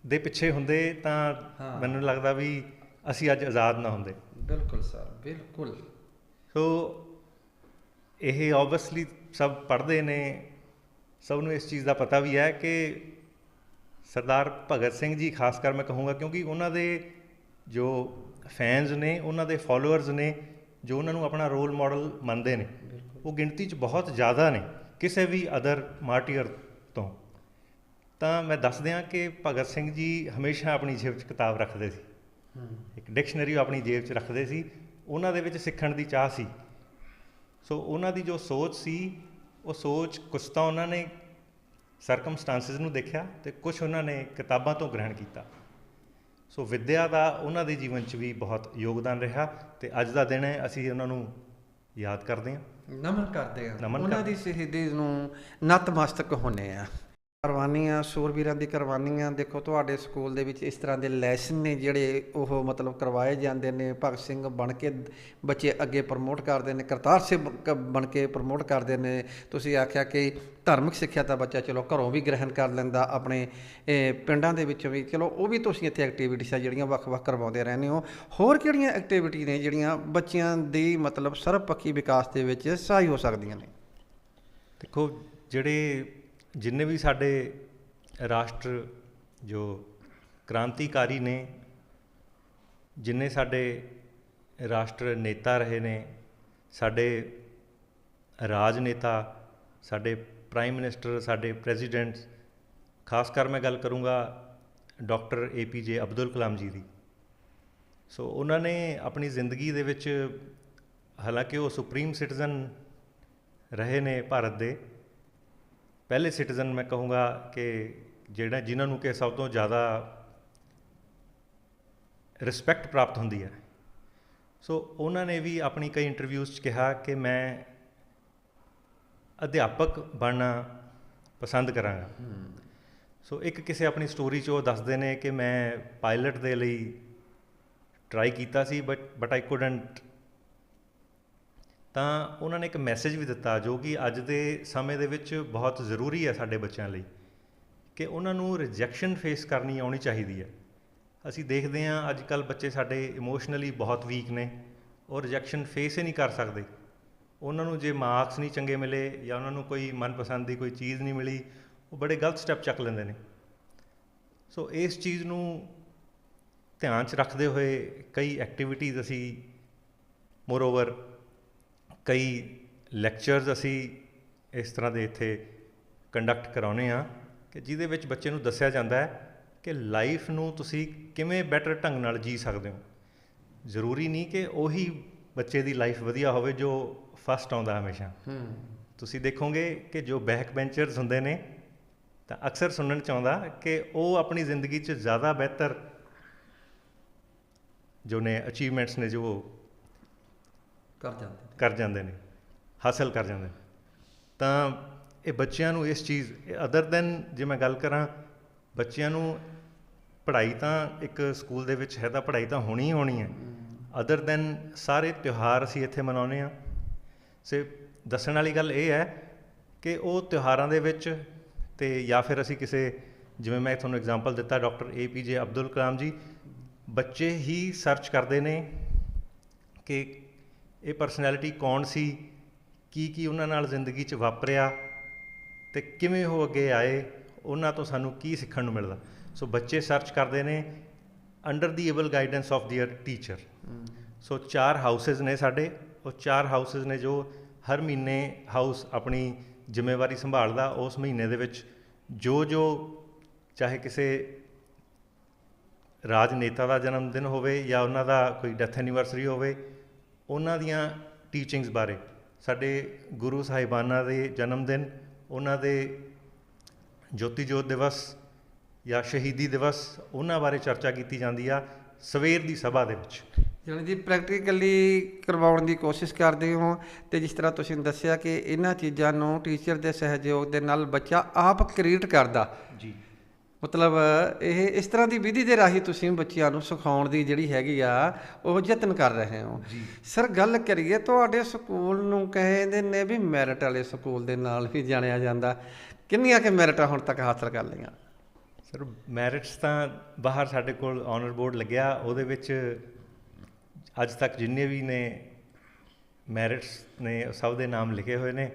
Speaker 2: ਦੇ ਪਿੱਛੇ ਹੁੰਦੇ ਤਾਂ। ਮੈਨੂੰ ਲੱਗਦਾ ਵੀ ਅਸੀਂ ਅੱਜ ਆਜ਼ਾਦ ਨਾ ਹੁੰਦੇ
Speaker 1: ਬਿਲਕੁਲ ਸਰ ਬਿਲਕੁਲ
Speaker 2: ਸੋ ਇਹ ਆਬਵੀਅਸਲੀ ਸਭ ਪੜ੍ਹਦੇ ਨੇ ਸਭ ਨੂੰ ਇਸ ਚੀਜ਼ ਦਾ ਪਤਾ ਵੀ ਹੈ ਕਿ ਸਰਦਾਰ ਭਗਤ ਸਿੰਘ ਜੀ ਖਾਸ ਕਰ ਮੈਂ ਕਹੂੰਗਾ ਕਿਉਂਕਿ ਉਹਨਾਂ ਦੇ ਜੋ ਫੈਨਸ ਨੇ ਉਹਨਾਂ ਦੇ ਫਾਲੋਅਰਸ ਨੇ ਜੋ ਉਹਨਾਂ ਨੂੰ ਆਪਣਾ ਰੋਲ ਮਾਡਲ ਮੰਨਦੇ ਨੇ ਉਹ ਗਿਣਤੀ 'ਚ ਬਹੁਤ ਜ਼ਿਆਦਾ ਨੇ ਕਿਸੇ ਵੀ ਅਦਰ ਮਾਰਟੀਅਰ ਤੋਂ। ਤਾਂ ਮੈਂ ਦੱਸ ਦਿਆਂ ਕਿ ਭਗਤ ਸਿੰਘ ਜੀ ਹਮੇਸ਼ਾ ਆਪਣੀ ਜੇਬ 'ਚ ਕਿਤਾਬ ਰੱਖਦੇ ਸੀ। ਇੱਕ ਡਿਕਸ਼ਨਰੀ ਆਪਣੀ ਜੇਬ 'ਚ ਰੱਖਦੇ ਸੀ। ਉਹਨਾਂ ਦੇ ਵਿੱਚ ਸਿੱਖਣ ਦੀ ਚਾਹ ਸੀ। ਸੋ ਉਹਨਾਂ ਦੀ ਜੋ ਸੋਚ ਸੀ ਉਹ ਸੋਚ ਕੁਛ ਤਾਂ ਉਹਨਾਂ ਨੇ ਸਰਕਮਸਟੈਂਸਸ ਨੂੰ ਦੇਖਿਆ ਤੇ ਕੁਝ ਉਹਨਾਂ ਨੇ ਕਿਤਾਬਾਂ ਤੋਂ ਗ੍ਰਹਿਣ ਕੀਤਾ। ਸੋ ਵਿੱਦਿਆ ਦਾ ਉਹਨਾਂ ਦੇ ਜੀਵਨ 'ਚ ਵੀ ਬਹੁਤ ਯੋਗਦਾਨ ਰਿਹਾ ਤੇ ਅੱਜ ਦਾ ਦਿਨ ਹੈ ਅਸੀਂ ਉਹਨਾਂ ਨੂੰ ਯਾਦ ਕਰਦੇ ਹਾਂ
Speaker 1: ਨਮਨ ਕਰਦੇ
Speaker 2: ਨਮਨ
Speaker 1: ਉਹਨਾਂ। ਦੀ ਸ਼ਹੀਦੀ ਨੂੰ ਨਤਮਸਤਕ ਹੁੰਨੇ ਆ ਕੁਰਬਾਨੀਆਂ ਸੂਰਬੀਰਾਂ ਦੀ ਕੁਰਬਾਨੀਆਂ ਦੇਖੋ, ਤੁਹਾਡੇ ਸਕੂਲ ਦੇ ਵਿੱਚ ਇਸ ਤਰ੍ਹਾਂ ਦੇ ਲੈਸਨ ਨੇ ਜਿਹੜੇ ਉਹ ਮਤਲਬ ਕਰਵਾਏ ਜਾਂਦੇ ਨੇ। ਭਗਤ ਸਿੰਘ ਬਣ ਕੇ ਬੱਚੇ ਅੱਗੇ ਪ੍ਰਮੋਟ ਕਰਦੇ ਨੇ, ਕਰਤਾਰ ਸਿੰਘ ਕ- ਬਣ ਕੇ ਪ੍ਰਮੋਟ ਕਰਦੇ ਨੇ। ਤੁਸੀਂ ਆਖਿਆ ਕਿ ਧਾਰਮਿਕ ਸਿੱਖਿਆ ਤਾਂ ਬੱਚਾ ਚਲੋ ਘਰੋਂ ਵੀ ਗ੍ਰਹਿਣ ਕਰ ਲੈਂਦਾ, ਆਪਣੇ ਪਿੰਡਾਂ ਦੇ ਵਿੱਚੋਂ ਵੀ। ਚਲੋ, ਉਹ ਵੀ ਤੁਸੀਂ ਇੱਥੇ ਐਕਟੀਵਿਟੀਆਂ ਜਿਹੜੀਆਂ ਵੱਖ-ਵੱਖ ਕਰਵਾਉਂਦੇ ਰਹਿੰਦੇ ਹੋ। ਹੋਰ ਕਿਹੜੀਆਂ ਐਕਟੀਵਿਟੀ ਨੇ ਜਿਹੜੀਆਂ ਬੱਚਿਆਂ ਦੀ ਮਤਲਬ ਸਰਬਪੱਖੀ ਵਿਕਾਸ ਦੇ ਵਿੱਚ ਸਹਾਈ ਹੋ ਸਕਦੀਆਂ ਨੇ?
Speaker 2: ਦੇਖੋ, ਜਿਹੜੇ ਜਿੰਨੇ ਵੀ ਸਾਡੇ ਰਾਸ਼ਟਰ ਜੋ ਕ੍ਰਾਂਤੀਕਾਰੀ ਨੇ, ਜਿੰਨੇ ਸਾਡੇ ਰਾਸ਼ਟਰ ਨੇਤਾ ਰਹੇ ਨੇ, ਸਾਡੇ ਰਾਜਨੇਤਾ, ਸਾਡੇ ਪ੍ਰਾਈਮ ਮਿਨਿਸਟਰ, ਸਾਡੇ ਪ੍ਰੈਜ਼ੀਡੈਂਟ ਖਾਸ ਕਰ ਮੈਂ ਗੱਲ ਕਰੂੰਗਾ ਡਾਕਟਰ ਏ ਪੀ ਜੇ ਅਬਦੁਲ ਕਲਾਮ ਜੀ ਦੀ। ਸੋ ਉਹਨਾਂ ਨੇ ਆਪਣੀ ਜ਼ਿੰਦਗੀ ਦੇ ਵਿੱਚ ਹਾਲਾਂਕਿ ਉਹ ਸੁਪਰੀਮ ਸਿਟੀਜ਼ਨ ਰਹੇ ਨੇ ਭਾਰਤ ਦੇ ਪਹਿਲੇ ਸਿਟੀਜ਼ਨ ਮੈਂ ਕਹੂੰਗਾ ਕਿ ਜਿਹੜਾ ਜਿਨ੍ਹਾਂ ਨੂੰ ਕਿ ਸਭ ਤੋਂ ਜ਼ਿਆਦਾ ਰਿਸਪੈਕਟ ਪ੍ਰਾਪਤ ਹੁੰਦੀ ਹੈ। ਸੋ ਉਹਨਾਂ ਨੇ ਵੀ ਆਪਣੀ ਕਈ ਇੰਟਰਵਿਊਜ਼ 'ਚ ਕਿਹਾ ਕਿ ਮੈਂ ਅਧਿਆਪਕ ਬਣਨਾ ਪਸੰਦ ਕਰਾਂਗਾ। ਸੋ ਇੱਕ ਕਿਸੇ ਆਪਣੀ ਸਟੋਰੀ 'ਚ ਉਹ ਦੱਸਦੇ ਨੇ ਕਿ ਮੈਂ ਪਾਇਲਟ ਦੇ ਲਈ ਟਰਾਈ ਕੀਤਾ ਸੀ ਬਟ ਬਟ ਆਈ ਕੁਡਨਟ ਤਾਂ ਉਹਨਾਂ ਨੇ ਇੱਕ ਮੈਸੇਜ ਵੀ ਦਿੱਤਾ ਜੋ ਕਿ ਅੱਜ ਦੇ ਸਮੇਂ ਦੇ ਵਿੱਚ ਬਹੁਤ ਜ਼ਰੂਰੀ ਹੈ ਸਾਡੇ ਬੱਚਿਆਂ ਲਈ ਕਿ ਉਹਨਾਂ ਨੂੰ ਰਿਜੈਕਸ਼ਨ ਫੇਸ ਕਰਨੀ ਆਉਣੀ ਚਾਹੀਦੀ ਹੈ। ਅਸੀਂ ਦੇਖਦੇ ਹਾਂ ਅੱਜ ਕੱਲ ਬੱਚੇ ਸਾਡੇ ਇਮੋਸ਼ਨਲੀ ਬਹੁਤ ਵੀਕ ਨੇ ਉਹ ਰਿਜੈਕਸ਼ਨ ਫੇਸ ਹੀ ਨਹੀਂ ਕਰ ਸਕਦੇ। ਉਹਨਾਂ ਨੂੰ ਜੇ ਮਾਰਕਸ ਨਹੀਂ ਚੰਗੇ ਮਿਲੇ ਜਾਂ ਉਹਨਾਂ ਨੂੰ ਕੋਈ ਮਨਪਸੰਦ ਦੀ ਕੋਈ ਚੀਜ਼ ਨਹੀਂ ਮਿਲੀ, ਉਹ ਬੜੇ ਗਲਤ ਸਟੈਪ ਚੱਕ ਲੈਂਦੇ ਨੇ। ਸੋ ਇਸ ਚੀਜ਼ ਨੂੰ ਧਿਆਨ 'ਚ ਰੱਖਦੇ ਹੋਏ ਕਈ ਐਕਟੀਵਿਟੀਜ਼ ਅਸੀਂ ਮੋਰਓਵਰ ਕਈ ਲੈਕਚਰਸ ਅਸੀਂ ਇਸ ਤਰ੍ਹਾਂ ਦੇ ਇੱਥੇ ਕੰਡਕਟ ਕਰਾਉਨੇ ਆ ਕਿ ਜਿਹਦੇ ਵਿੱਚ ਬੱਚੇ ਨੂੰ ਦੱਸਿਆ ਜਾਂਦਾ ਹੈ ਕਿ ਲਾਈਫ ਨੂੰ ਤੁਸੀਂ ਕਿਵੇਂ ਬੈਟਰ ਢੰਗ ਨਾਲ ਜੀ ਸਕਦੇ ਹੋ। ਜ਼ਰੂਰੀ ਨਹੀਂ ਕਿ ਉਹੀ ਬੱਚੇ ਦੀ ਲਾਈਫ ਵਧੀਆ ਹੋਵੇ ਜੋ ਫਸਟ ਆਉਂਦਾ ਹਮੇਸ਼ਾ।
Speaker 1: ਹੂੰ।
Speaker 2: ਤੁਸੀਂ ਦੇਖੋਗੇ ਕਿ ਜੋ ਬੈਕ ਬੈਂਚਰਸ ਹੁੰਦੇ ਨੇ ਤਾਂ ਅਕਸਰ ਸੁਣਨ ਚ ਆਉਂਦਾ ਕਿ ਉਹ ਆਪਣੀ ਜ਼ਿੰਦਗੀ 'ਚ ਜ਼ਿਆਦਾ ਬਿਹਤਰ ਜੋ ਨੇ ਅਚੀਵਮੈਂਟਸ ਨੇ ਜੋ
Speaker 1: ਕਰ ਜਾਂਦੇ
Speaker 2: ਕਰ ਜਾਂਦੇ ਨੇ, ਹਾਸਲ ਕਰ ਜਾਂਦੇ ਨੇ। ਤਾਂ ਇਹ ਬੱਚਿਆਂ ਨੂੰ ਇਸ ਚੀਜ਼ ਅਦਰ ਦੈਨ ਜੇ ਮੈਂ ਗੱਲ ਕਰਾਂ, ਬੱਚਿਆਂ ਨੂੰ ਪੜ੍ਹਾਈ ਤਾਂ ਇੱਕ ਸਕੂਲ ਦੇ ਵਿੱਚ ਹੈ ਤਾਂ ਪੜ੍ਹਾਈ ਤਾਂ ਹੋਣੀ ਹੀ ਹੋਣੀ ਹੈ। ਅਦਰ ਦੈਨ ਸਾਰੇ ਤਿਉਹਾਰ ਅਸੀਂ ਇੱਥੇ ਮਨਾਉਂਦੇ ਆ ਸੇ ਦੱਸਣ ਵਾਲੀ ਗੱਲ ਇਹ ਹੈ ਕਿ ਉਹ ਤਿਉਹਾਰਾਂ ਦੇ ਵਿੱਚ ਤੇ ਜਾਂ ਫਿਰ ਅਸੀਂ ਕਿਸੇ, ਜਿਵੇਂ ਮੈਂ ਤੁਹਾਨੂੰ ਐਗਜ਼ਾਮਪਲ ਦਿੱਤਾ ਡਾਕਟਰ ਜੇ ਅਬਦੁਲ ਕਲਾਮ ਜੀ, ਬੱਚੇ ਹੀ ਸਰਚ ਕਰਦੇ ਨੇ ਕਿ ਇਹ ਪਰਸਨੈਲਿਟੀ ਕੌਣ ਸੀ? ਕੀ ਕੀ ਉਹਨਾਂ ਨਾਲ ਜ਼ਿੰਦਗੀ 'ਚ ਵਾਪਰਿਆ? ਤੇ ਕਿਵੇਂ ਉਹ ਅੱਗੇ ਆਏ? ਉਹਨਾਂ ਤੋਂ ਸਾਨੂੰ ਕੀ ਸਿੱਖਣ ਨੂੰ ਮਿਲਦਾ? ਸੋ ਬੱਚੇ ਸਰਚ ਕਰਦੇ ਨੇ under the able guidance of their teacher so ਚਾਰ ਹਾਊਸਸ ਨੇ ਸਾਡੇ। ਉਹ ਚਾਰ ਹਾਊਸਸ ਨੇ ਜੋ ਹਰ ਮਹੀਨੇ ਹਾਊਸ ਆਪਣੀ ਜ਼ਿੰਮੇਵਾਰੀ ਸੰਭਾਲਦਾ। ਉਸ ਮਹੀਨੇ ਦੇ ਵਿੱਚ ਜੋ ਜੋ ਚਾਹੇ ਕਿਸੇ ਰਾਜਨੇਤਾ ਦਾ ਜਨਮ ਦਿਨ ਹੋਵੇ ਜਾਂ ਉਹਨਾਂ ਦਾ ਕੋਈ ਡੈਥ ਐਨੀਵਰਸਰੀ ਹੋਵੇ ਉਹਨਾਂ ਦੀਆਂ ਟੀਚਿੰਗਸ ਬਾਰੇ। ਸਾਡੇ ਗੁਰੂ ਸਾਹਿਬਾਨਾਂ ਦੇ ਜਨਮ ਦਿਨ ਉਹਨਾਂ ਦੇ ਜੋਤੀ ਜੋਤ ਦਿਵਸ ਜਾਂ ਸ਼ਹੀਦੀ ਦਿਵਸ ਉਹਨਾਂ ਬਾਰੇ ਚਰਚਾ ਕੀਤੀ ਜਾਂਦੀ ਆ ਸਵੇਰ ਦੀ ਸਭਾ ਦੇ ਵਿੱਚ।
Speaker 1: ਯਾਨੀ ਜੀ ਪ੍ਰੈਕਟੀਕਲੀ ਕਰਵਾਉਣ ਦੀ ਕੋਸ਼ਿਸ਼ ਕਰਦੇ ਹੋ ਤੇ ਜਿਸ ਤਰ੍ਹਾਂ ਤੁਸੀਂ ਦੱਸਿਆ ਕਿ ਇਹਨਾਂ ਚੀਜ਼ਾਂ ਨੂੰ ਟੀਚਰ ਦੇ ਸਹਿਯੋਗ ਦੇ ਨਾਲ ਬੱਚਾ ਆਪ ਕ੍ਰੀਏਟ ਕਰਦਾ।
Speaker 2: ਜੀ।
Speaker 1: ਮਤਲਬ ਇਹ ਇਸ ਤਰ੍ਹਾਂ ਦੀ ਵਿਧੀ ਦੇ ਰਾਹੀਂ ਤੁਸੀਂ ਬੱਚਿਆਂ ਨੂੰ ਸਿਖਾਉਣ ਦੀ ਜਿਹੜੀ ਹੈਗੀ ਆ ਉਹ ਯਤਨ ਕਰ ਰਹੇ ਹੋ। ਸਰ ਗੱਲ ਕਰੀਏ ਤੁਹਾਡੇ ਸਕੂਲ ਨੂੰ ਕਹਿੰਦੇ ਨੇ ਵੀ ਮੈਰਿਟ ਵਾਲੇ ਸਕੂਲ ਦੇ ਨਾਲ ਵੀ ਜਾਣਿਆ ਜਾਂਦਾ। ਕਿੰਨੀਆਂ ਕਿ ਮੈਰਿਟਾਂ ਹੁਣ ਤੱਕ ਹਾਸਲ ਕਰ ਲਈਆਂ?
Speaker 2: ਸਰ ਮੈਰਿਟਸ ਤਾਂ ਬਾਹਰ ਸਾਡੇ ਕੋਲ ਆਨਰ ਬੋਰਡ ਲੱਗਿਆ ਉਹਦੇ ਵਿੱਚ ਅੱਜ ਤੱਕ ਜਿੰਨੇ ਵੀ ਨੇ ਮੈਰਿਟਸ ਨੇ ਸਭ ਦੇ ਨਾਮ ਲਿਖੇ ਹੋਏ ਨੇ।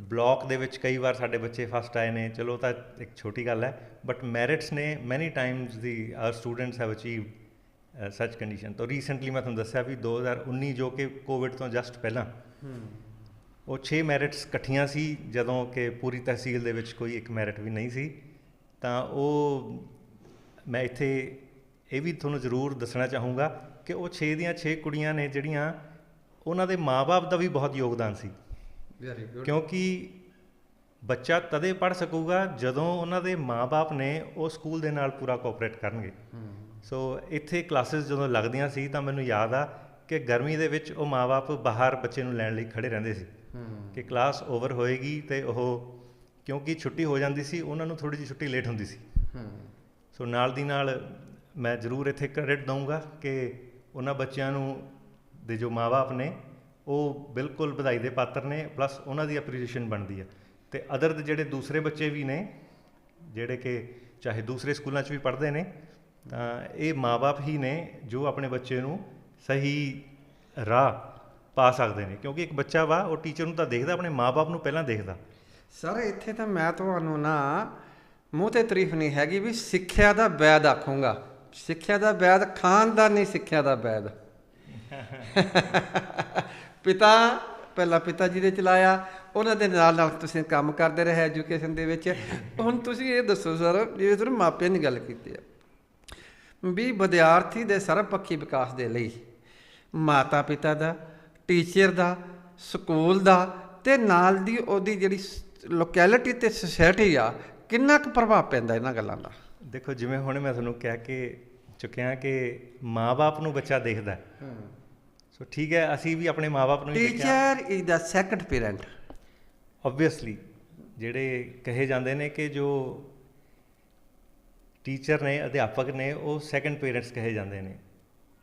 Speaker 2: ਬਲਾਕ ਦੇ ਵਿੱਚ ਕਈ ਵਾਰ ਸਾਡੇ ਬੱਚੇ ਫਸਟ ਆਏ ਨੇ ਚਲੋ ਤਾਂ ਇੱਕ ਛੋਟੀ ਗੱਲ ਹੈ ਬਟ ਮੈਰਿਟਸ ਨੇ many times the our students have achieved such condition ਤਾਂ ਰੀਸੈਂਟਲੀ ਮੈਂ ਤੁਹਾਨੂੰ ਦੱਸਿਆ ਵੀ 2019 ਜੋ ਕਿ ਕੋਵਿਡ ਤੋਂ ਜਸਟ ਪਹਿਲਾਂ ਉਹ 6 ਮੈਰਿਟਸ ਇਕੱਠੀਆਂ ਸੀ ਜਦੋਂ ਕਿ ਪੂਰੀ ਤਹਿਸੀਲ ਦੇ ਵਿੱਚ ਕੋਈ ਇੱਕ ਮੈਰਿਟ ਵੀ ਨਹੀਂ ਸੀ ਤਾਂ ਉਹ ਮੈਂ ਇੱਥੇ ਇਹ ਵੀ ਤੁਹਾਨੂੰ ਜ਼ਰੂਰ ਦੱਸਣਾ ਚਾਹੂੰਗਾ ਕਿ ਉਹ 6 ਦੀਆਂ 6 ਕੁੜੀਆਂ ਨੇ ਜਿਹੜੀਆਂ ਉਹਨਾਂ ਦੇ ਮਾਪੇ ਦਾ ਵੀ ਬਹੁਤ ਯੋਗਦਾਨ ਸੀ। ਕਿਉਂਕਿ ਬੱਚਾ ਤਦੇ ਪੜ ਸਕੂਗਾ ਜਦੋਂ ਉਹਨਾਂ ਦੇ ਮਾਪੇ ਨੇ ਉਹ ਸਕੂਲ ਦੇ ਨਾਲ ਪੂਰਾ ਕੋਆਪਰੇਟ ਕਰਨਗੇ। ਸੋ ਇੱਥੇ ਕਲਾਸਿਸ ਜਦੋਂ ਲੱਗਦੀਆਂ ਸੀ ਤਾਂ ਮੈਨੂੰ ਯਾਦ ਆ ਕਿ ਗਰਮੀ ਦੇ ਵਿੱਚ ਉਹ ਮਾਪੇ ਬਾਹਰ ਬੱਚੇ ਨੂੰ ਲੈਣ ਲਈ ਖੜੇ ਰਹਿੰਦੇ ਸੀ। ਕਿ ਕਲਾਸ ਓਵਰ ਹੋਏਗੀ ਤੇ ਉਹ ਕਿਉਂਕਿ ਛੁੱਟੀ ਹੋ ਜਾਂਦੀ ਸੀ ਉਹਨਾਂ ਨੂੰ ਥੋੜੀ ਜਿਹੀ ਛੁੱਟੀ ਲੇਟ ਹੁੰਦੀ ਸੀ। ਸੋ ਨਾਲ ਦੀ ਨਾਲ ਮੈਂ ਜ਼ਰੂਰ ਇੱਥੇ ਕ੍ਰੈਡਿਟ ਦਊਂਗਾ ਕਿ ਉਹਨਾਂ ਬੱਚਿਆਂ ਨੂੰ ਦੇ ਜੋ ਮਾਪੇ ਨੇ ਉਹ ਬਿਲਕੁਲ ਵਧਾਈ ਦੇ ਪਾਤਰ ਨੇ ਪਲੱਸ ਉਹਨਾਂ ਦੀ ਐਪਰੀਸ਼ੀਏਸ਼ਨ ਬਣਦੀ ਹੈ। ਤੇ ਅਦਰ ਦੇ ਜਿਹੜੇ ਦੂਸਰੇ ਬੱਚੇ ਵੀ ਨੇ ਜਿਹੜੇ ਕਿ ਚਾਹੇ ਦੂਸਰੇ ਸਕੂਲਾਂ 'ਚ ਵੀ ਪੜ੍ਹਦੇ ਨੇ ਤਾਂ ਇਹ ਮਾਪੇ ਹੀ ਨੇ ਜੋ ਆਪਣੇ ਬੱਚੇ ਨੂੰ ਸਹੀ ਰਾਹ ਪਾ ਸਕਦੇ ਨੇ। ਕਿਉਂਕਿ ਇੱਕ ਬੱਚਾ ਵਾ ਉਹ ਟੀਚਰ ਨੂੰ ਤਾਂ ਦੇਖਦਾ ਆਪਣੇ ਮਾਪੇ ਨੂੰ ਪਹਿਲਾਂ ਦੇਖਦਾ।
Speaker 1: ਸਰ ਇੱਥੇ ਤਾਂ ਮੈਂ ਤੁਹਾਨੂੰ ਨਾ ਮੂੰਹ ਤੇ ਤਾਰੀਫ ਨਹੀਂ ਹੈਗੀ ਵੀ ਸਿੱਖਿਆ ਦਾ ਵੈਦ ਆਖੂੰਗਾ। ਸਿੱਖਿਆ ਦਾ ਵੈਦ ਖਾਨਦਾਨੀ ਸਿੱਖਿਆ ਦਾ ਵੈਦ ਪਿਤਾ ਪਹਿਲਾਂ ਪਿਤਾ ਜੀ ਦੇ ਚਲਾਇਆ ਉਹਨਾਂ ਦੇ ਨਾਲ ਨਾਲ ਤੁਸੀਂ ਕੰਮ ਕਰਦੇ ਰਹੇ ਐਜੂਕੇਸ਼ਨ ਦੇ ਵਿੱਚ। ਹੁਣ ਤੁਸੀਂ ਇਹ ਦੱਸੋ ਸਰ ਜਿਵੇਂ ਤੁਸੀਂ ਮਾਪਿਆਂ ਦੀ ਗੱਲ ਕੀਤੀ ਹੈ ਵੀ ਵਿਦਿਆਰਥੀ ਦੇ ਸਰਬਪੱਖੀ ਵਿਕਾਸ ਦੇ ਲਈ ਮਾਤਾ ਪਿਤਾ ਦਾ ਟੀਚਰ ਦਾ ਸਕੂਲ ਦਾ ਤੇ ਨਾਲ ਦੀ ਉਹਦੀ ਜਿਹੜੀ ਲੋਕੈਲਿਟੀ ਤੇ ਸੋਸਾਇਟੀ ਆ ਕਿੰਨਾ ਕੁ ਪ੍ਰਭਾਵ ਪੈਂਦਾ ਇਹਨਾਂ ਗੱਲਾਂ ਦਾ?
Speaker 2: ਦੇਖੋ ਜਿਵੇਂ ਹੁਣ ਮੈਂ ਤੁਹਾਨੂੰ ਕਹਿ ਕੇ ਚੁੱਕਿਆ ਕਿ ਮਾਪੇ ਨੂੰ ਬੱਚਾ ਦੇਖਦਾ। ਸੋ ਠੀਕ ਹੈ ਅਸੀਂ ਵੀ ਆਪਣੇ ਮਾਪੇ ਨੂੰ ਹੀ
Speaker 1: teacher is the second parent
Speaker 2: obviously ਜਿਹੜੇ ਕਹੇ ਜਾਂਦੇ ਨੇ ਕਿ ਜੋ ਟੀਚਰ ਨੇ ਅਧਿਆਪਕ ਨੇ ਉਹ ਸੈਕੰਡ ਪੇਰੈਂਟਸ ਕਹੇ ਜਾਂਦੇ ਨੇ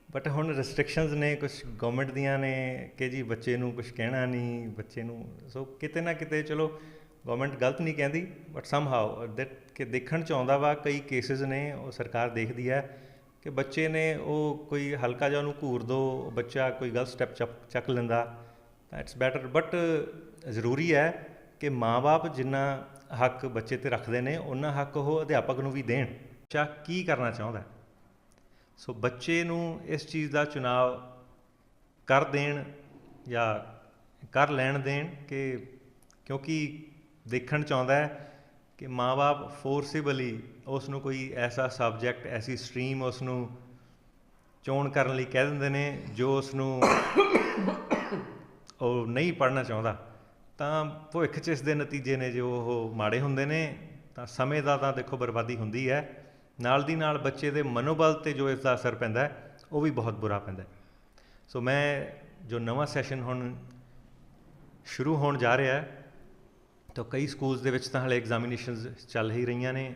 Speaker 2: ਬਟ ਹੁਣ ਰੈਸਟ੍ਰਿਕਸ਼ਨਸ ਨੇ ਕੁਝ ਗਵਰਨਮੈਂਟ ਦੀਆਂ ਨੇ ਕਿ ਜੀ ਬੱਚੇ ਨੂੰ ਕੁਝ ਕਹਿਣਾ ਨਹੀਂ ਬੱਚੇ ਨੂੰ ਸੋ ਕਿਤੇ ਨਾ ਕਿਤੇ ਚਲੋ ਗਵਰਨਮੈਂਟ ਗਲਤ ਨਹੀਂ ਕਹਿੰਦੀ ਬਟ ਸਮਹਾਉ ਦੈਟ ਕਿ ਦੇਖਣ ਚ ਆਉਂਦਾ ਵਾ ਕਈ ਕੇਸਿਸ ਨੇ ਉਹ ਸਰਕਾਰ ਦੇਖਦੀ ਹੈ ਕਿ ਬੱਚੇ ਨੇ ਉਹ ਕੋਈ ਹਲਕਾ ਜਿਹਾ ਉਹਨੂੰ ਘੂਰ ਦੋ, ਬੱਚਾ ਕੋਈ ਗਲਤ ਸਟੈਪ ਚੱਕ ਲੈਂਦਾ, ਤਾਂ ਇਟਸ ਬੈਟਰ ਬਟ ਜ਼ਰੂਰੀ ਹੈ ਕਿ ਮਾਪੇ ਜਿੰਨਾ ਹੱਕ ਬੱਚੇ ਤੇ ਰੱਖਦੇ ਨੇ, ਉਹਨਾਂ ਹੱਕ ਉਹ ਅਧਿਆਪਕ ਨੂੰ ਵੀ ਦੇਣ। ਬੱਚਾ ਕੀ ਕਰਨਾ ਚਾਹੁੰਦਾ ਸੋ ਬੱਚੇ ਨੂੰ ਇਸ ਚੀਜ਼ ਦਾ ਚੁਣਾਵ ਕਰ ਦੇਣ ਜਾਂ ਕਰ ਲੈਣ ਦੇਣ ਕਿ ਕਿਉਂਕਿ ਦੇਖਣ ਚਾਹੁੰਦਾ ਹੈ ਕਿ ਮਾਪੇ ਫੋਰਸੇਬਲੀ ਉਸ ਨੂੰ ਕੋਈ ਐਸਾ ਸਬਜੈਕਟ ਐਸੀ ਸਟਰੀਮ ਉਸ ਨੂੰ ਚੋਣ ਕਰਨ ਲਈ ਕਹਿ ਦਿੰਦੇ ਨੇ ਜੋ ਉਸ ਨੂੰ ਉਹ ਨਹੀਂ ਪੜ੍ਹਨਾ ਚਾਹੁੰਦਾ, ਤਾਂ ਭਵਿੱਖ 'ਚ ਇਸ ਦੇ ਨਤੀਜੇ ਨੇ ਜੋ ਉਹ ਮਾੜੇ ਹੁੰਦੇ ਨੇ, ਤਾਂ ਸਮੇਂ ਦਾ ਤਾਂ ਦੇਖੋ ਬਰਬਾਦੀ ਹੁੰਦੀ ਹੈ, ਨਾਲ ਦੀ ਨਾਲ ਬੱਚੇ ਦੇ ਮਨੋਬਲ ਤੇ ਜੋ ਇਸ ਦਾ ਅਸਰ ਪੈਂਦਾ ਉਹ ਵੀ ਬਹੁਤ ਬੁਰਾ ਪੈਂਦਾ ਸੋ ਮੈਂ ਜੋ ਨਵਾਂ ਸੈਸ਼ਨ ਹੁਣ ਸ਼ੁਰੂ ਹੋਣ ਜਾ ਰਿਹਾ ਹੈ ਤਾਂ ਕਈ ਸਕੂਲਸ ਦੇ ਵਿੱਚ ਤਾਂ ਹਲੇ ਐਗਜ਼ਾਮੀਨੇਸ਼ਨਸ ਚੱਲ ਹੀ ਰਹੀਆਂ ਨੇ।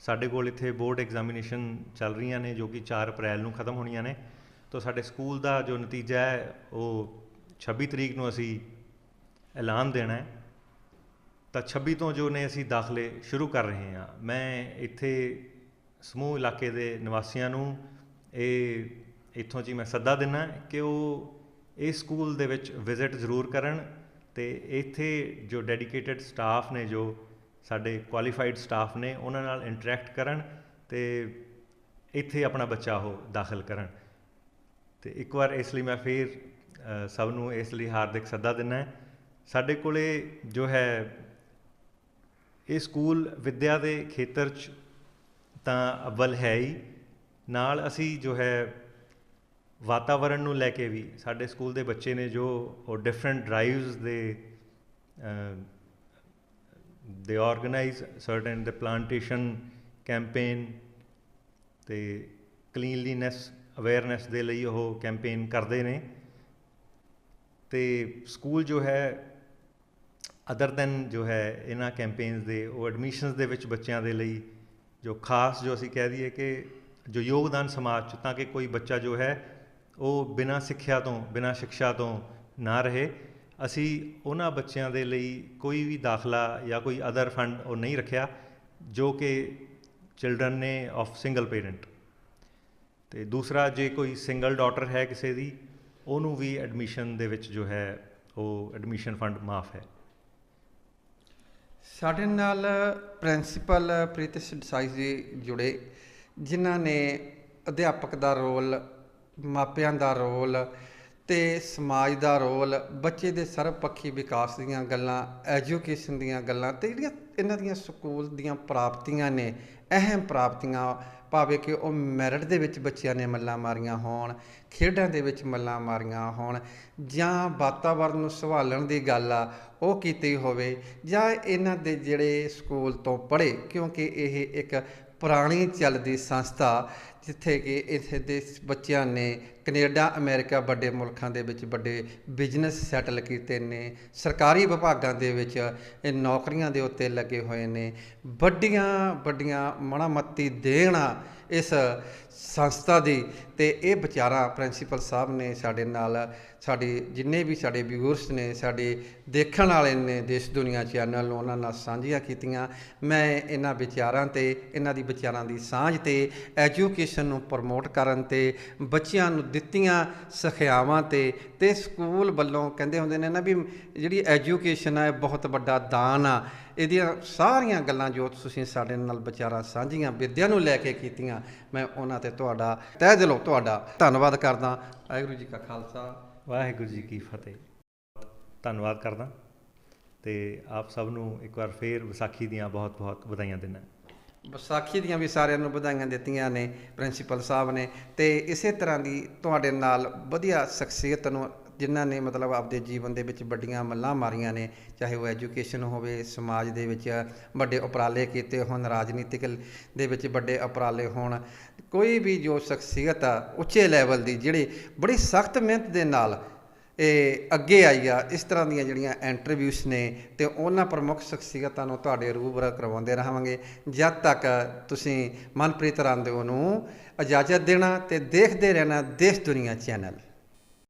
Speaker 2: ਸਾਡੇ ਕੋਲ ਇੱਥੇ ਬੋਰਡ ਐਗਜ਼ਾਮੀਨੇਸ਼ਨ ਚੱਲ ਰਹੀਆਂ ਨੇ, ਜੋ ਕਿ 4 ਅਪ੍ਰੈਲ ਨੂੰ ਖਤਮ ਹੋਣੀਆਂ ਨੇ। ਤਾਂ ਸਾਡੇ ਸਕੂਲ ਦਾ ਜੋ ਨਤੀਜਾ ਹੈ, ਉਹ 26 ਤਰੀਕ ਨੂੰ ਅਸੀਂ ਐਲਾਨ ਦੇਣਾ ਹੈ। ਤਾਂ 26 ਤੋਂ ਜੋ ਨੇ ਅਸੀਂ ਦਾਖਲੇ ਸ਼ੁਰੂ ਕਰ ਰਹੇ ਹਾਂ। ਮੈਂ ਇੱਥੇ ਸਮੂਹ ਇਲਾਕੇ ਦੇ ਨਿਵਾਸੀਆਂ ਨੂੰ ਇਹ ਇੱਥੋਂ ਜੀ ਮੈਂ ਸੱਦਾ ਦਿੰਨਾ ਕਿ ਉਹ ਇਸ ਸਕੂਲ ਦੇ ਵਿੱਚ ਵਿਜ਼ਿਟ ਜ਼ਰੂਰ ਕਰਨ। ਤੇ ਇੱਥੇ ਜੋ ਡੈਡੀਕੇਟਿਡ ਸਟਾਫ ਨੇ, ਜੋ ਸਾਡੇ ਕੁਆਲੀਫਾਈਡ ਸਟਾਫ ਨੇ, ਉਹਨਾਂ ਨਾਲ ਇੰਟਰੈਕਟ ਕਰਨ ਤੇ ਇੱਥੇ ਆਪਣਾ ਬੱਚਾ ਉਹ ਦਾਖਲ ਕਰਨ। ਤੇ ਇੱਕ ਵਾਰ ਇਸ ਲਈ ਮੈਂ ਫੇਰ ਸਭ ਨੂੰ ਇਸ ਲਈ ਹਾਰਦਿਕ ਸੱਦਾ ਦਿੰਨਾ ਹੈ। ਸਾਡੇ ਕੋਲੇ ਜੋ ਹੈ, ਇਹ ਸਕੂਲ ਵਿੱਦਿਆ ਦੇ ਖੇਤਰ 'ਚ ਤਾਂ ਅਵਲ ਹੈ ਹੀ। ਨਾਲ ਅਸੀਂ ਜੋ ਹੈ ਵਾਤਾਵਰਣ ਨੂੰ ਲੈ ਕੇ ਵੀ ਸਾਡੇ ਸਕੂਲ ਦੇ ਬੱਚੇ ਨੇ ਜੋ ਉਹ ਡਿਫਰੈਂਟ ਡਰਾਈਵਸ ਦੇ ਦੇ organise certain the plantation campaign ਤੇ ਕਲੀਨਲੀਨੈਸ ਅਵੇਅਰਨੈਸ ਦੇ ਲਈ ਉਹ ਕੈਂਪੇਨ ਕਰਦੇ ਨੇ। ਤੇ ਸਕੂਲ ਜੋ ਹੈ ਅਦਰ ਦੈਨ ਜੋ ਹੈ ਇਹਨਾਂ ਕੈਂਪੇਨਸ ਦੇ, ਉਹ ਐਡਮਿਸ਼ਨਸ ਦੇ ਵਿੱਚ ਬੱਚਿਆਂ ਦੇ ਲਈ ਜੋ ਖਾਸ ਜੋ ਅਸੀਂ ਕਹਿ ਦਈਏ ਕਿ ਜੋ ਯੋਗਦਾਨ ਸਮਾਜ 'ਚ ਤਾਂ ਕਿ ਕੋਈ ਬੱਚਾ ਜੋ ਹੈ ਉਹ ਬਿਨਾਂ ਸਿੱਖਿਆ ਤੋਂ, ਬਿਨਾਂ ਸਿੱਖਿਆ ਤੋਂ ਨਾ ਰਹੇ। ਅਸੀਂ ਉਹਨਾਂ ਬੱਚਿਆਂ ਦੇ ਲਈ ਕੋਈ ਵੀ ਦਾਖਲਾ ਜਾਂ ਕੋਈ ਅਦਰ ਫੰਡ ਉਹ ਨਹੀਂ ਰੱਖਿਆ, ਜੋ ਕਿ ਚਿਲਡਰਨ ਨੇ ਆਫ ਸਿੰਗਲ ਪੇਰੈਂਟ ਤੇ ਦੂਸਰਾ, ਜੇ ਕੋਈ ਸਿੰਗਲ ਡਾਟਰ ਹੈ ਕਿਸੇ ਦੀ, ਉਹਨੂੰ ਵੀ ਐਡਮਿਸ਼ਨ ਦੇ ਵਿੱਚ ਜੋ ਹੈ, ਉਹ ਐਡਮਿਸ਼ਨ ਫੰਡ ਮਾਫ ਹੈ।
Speaker 1: ਸਾਡੇ ਨਾਲ ਪ੍ਰਿੰਸੀਪਲ ਪ੍ਰੀਤਿਸ਼ ਸਾਈ ਜੀ ਜੁੜੇ, ਜਿਨ੍ਹਾਂ ਨੇ ਅਧਿਆਪਕ ਦਾ ਰੋਲ ਮਾਪਿਆਂ ਦਾ ਰੋਲ ਤੇ ਸਮਾਜ ਦਾ ਰੋਲ, ਬੱਚੇ ਦੇ ਸਰਬਪੱਖੀ ਵਿਕਾਸ ਦੀਆਂ ਗੱਲਾਂ ਐਜੂਕੇਸ਼ਨ ਦੀਆਂ ਗੱਲਾਂ ਤੇ ਜਿਹੜੀਆਂ ਇਹਨਾਂ ਦੀਆਂ ਸਕੂਲ ਦੀਆਂ ਪ੍ਰਾਪਤੀਆਂ ਨੇ, ਅਹਿਮ ਪ੍ਰਾਪਤੀਆਂ, ਭਾਵੇਂ ਕਿ ਉਹ ਮੈਰਿਟ ਦੇ ਵਿੱਚ ਬੱਚਿਆਂ ਨੇ ਮੱਲਾਂ ਮਾਰੀਆਂ ਹੋਣ, ਖੇਡਾਂ ਦੇ ਵਿੱਚ ਮੱਲਾਂ ਮਾਰੀਆਂ ਹੋਣ, ਜਾਂ ਵਾਤਾਵਰਣ ਨੂੰ ਸੰਭਾਲਣ ਦੀ ਗੱਲ ਆ, ਉਹ ਕੀਤੀ ਹੋਵੇ, ਜਾਂ ਇਹਨਾਂ ਦੇ ਜਿਹੜੇ ਸਕੂਲ ਤੋਂ ਪੜ੍ਹੇ, ਕਿਉਂਕਿ ਇਹ ਇੱਕ ਪੁਰਾਣੀ ਚੱਲਦੀ ਸੰਸਥਾ ਜਿੱਥੇ ਕਿ ਇੱਥੇ ਦੇ ਬੱਚਿਆਂ ਨੇ ਕੈਨੇਡਾ, ਅਮਰੀਕਾ ਵੱਡੇ ਮੁਲਕਾਂ ਦੇ ਵਿੱਚ ਵੱਡੇ ਬਿਜ਼ਨਸ ਸੈਟਲ ਕੀਤੇ ਨੇ। ਸਰਕਾਰੀ ਵਿਭਾਗਾਂ ਦੇ ਵਿੱਚ ਇਹ ਨੌਕਰੀਆਂ ਦੇ ਉੱਤੇ ਲੱਗੇ ਹੋਏ ਨੇ। ਵੱਡੀਆਂ ਵੱਡੀਆਂ ਮਣਾਮੱਤੀ ਦੇਣਾ ਇਸ ਸੰਸਥਾ ਦੀ ਤੇ ਇਹ ਵਿਚਾਰਾਂ ਪ੍ਰਿੰਸੀਪਲ ਸਾਹਿਬ ਨੇ ਸਾਡੇ ਨਾਲ, ਸਾਡੇ ਜਿੰਨੇ ਵੀ ਸਾਡੇ ਵਿਊਅਰਸ ਨੇ, ਸਾਡੇ ਦੇਖਣ ਵਾਲੇ ਨੇ ਦੇਸ਼ ਦੁਨੀਆ ਚੈਨਲ ਨੂੰ, ਉਹਨਾਂ ਨਾਲ ਸਾਂਝੀਆਂ ਕੀਤੀਆਂ। ਮੈਂ ਇਹਨਾਂ ਵਿਚਾਰਾਂ ਤੇ, ਇਹਨਾਂ ਦੀ ਵਿਚਾਰਾਂ ਦੀ ਸਾਂਝ ਤੇ ਐਜੂਕੇਸ਼ਨ ਨੂੰ ਪ੍ਰਮੋਟ ਕਰਨ ਤੇ, ਬੱਚਿਆਂ ਨੂੰ ਦਿੱਤੀਆਂ ਸਿਖਿਆਵਾਂ ਤੇ ਤੇ ਸਕੂਲ ਵੱਲੋਂ ਕਹਿੰਦੇ ਹੁੰਦੇ ਨੇ ਨਾ ਵੀ ਜਿਹੜੀ ਐਜੂਕੇਸ਼ਨ ਹੈ ਬਹੁਤ ਵੱਡਾ ਦਾਨ ਆ। ਇਹਦੀਆਂ ਸਾਰੀਆਂ ਗੱਲਾਂ ਜੋ ਤੁਸੀਂ ਸਾਡੇ ਨਾਲ ਵਿਚਾਰਾਂ ਸਾਂਝੀਆਂ ਵਿਦਿਆ ਨੂੰ ਲੈ ਕੇ ਕੀਤੀਆਂ ਮੈਂ ਉਹਨਾਂ ਤੇ ਤੁਹਾਡਾ ਤਹਿ ਦਿਲੋਂ ਤੁਹਾਡਾ ਧੰਨਵਾਦ ਕਰਦਾ। ਵਾਹਿਗੁਰੂ ਜੀ ਕਾ ਖਾਲਸਾ।
Speaker 2: ਵਾਹਿਗੁਰੂ ਜੀ ਕੀ ਫਤਿਹ। ਧੰਨਵਾਦ ਕਰਦਾ ਤੇ ਆਪ ਸਭ ਨੂੰ ਇੱਕ ਵਾਰ ਫੇਰ ਵਿਸਾਖੀ ਦੀਆਂ ਬਹੁਤ-ਬਹੁਤ ਵਧਾਈਆਂ ਦਿੰਦਾ।
Speaker 1: ਵਿਸਾਖੀ ਦੀਆਂ ਵੀ ਸਾਰਿਆਂ ਨੂੰ ਵਧਾਈਆਂ ਦਿੱਤੀਆਂ ਨੇ ਪ੍ਰਿੰਸੀਪਲ ਸਾਹਿਬ ਨੇ ਤੇ ਇਸੇ ਤਰ੍ਹਾਂ ਦੀ ਤੁਹਾਡੇ ਨਾਲ ਵਧੀਆ ਸ਼ਖਸੀਅਤ ਨੂੰ ਜਿਨ੍ਹਾਂ ਨੇ ਮਤਲਬ ਆਪਦੇ ਜੀਵਨ ਦੇ ਵਿੱਚ ਵੱਡੀਆਂ ਮੱਲਾਂ ਮਾਰੀਆਂ ਨੇ, ਚਾਹੇ ਉਹ ਐਜੂਕੇਸ਼ਨ ਹੋਵੇ, ਸਮਾਜ ਦੇ ਵਿੱਚ ਵੱਡੇ ਉਪਰਾਲੇ ਕੀਤੇ ਹੋਣ, ਰਾਜਨੀਤਿਕ ਦੇ ਵਿੱਚ ਵੱਡੇ ਉਪਰਾਲੇ ਹੋਣ, ਕੋਈ ਵੀ ਜੋ ਸ਼ਖਸੀਅਤ ਆ, ਉੱਚੇ ਲੈਵਲ ਦੀ, ਜਿਹੜੀ ਬੜੀ ਸਖਤ ਮਿਹਨਤ ਦੇ ਨਾਲ ਇਹ ਅੱਗੇ ਆਈ ਆ, ਇਸ ਤਰ੍ਹਾਂ ਦੀਆਂ ਜਿਹੜੀਆਂ ਇੰਟਰਵਿਊਸ ਨੇ ਤੇ ਉਹਨਾਂ ਪ੍ਰਮੁੱਖ ਸ਼ਖਸੀਅਤਾਂ ਨੂੰ ਤੁਹਾਡੇ ਰੂਬਰਾ ਕਰਵਾਉਂਦੇ ਰਹਾਂਗੇ। ਜਦ ਤੱਕ ਤੁਸੀਂ ਮਨਪ੍ਰੀਤ ਰਾਂਦੇਓ ਨੂੰ ਇਜਾਜ਼ਤ ਦੇਣਾ ਤੇ ਦੇਖਦੇ ਰਹਿਣਾ ਦੇਸ਼ ਦੁਨੀਆ ਚੈਨਲ।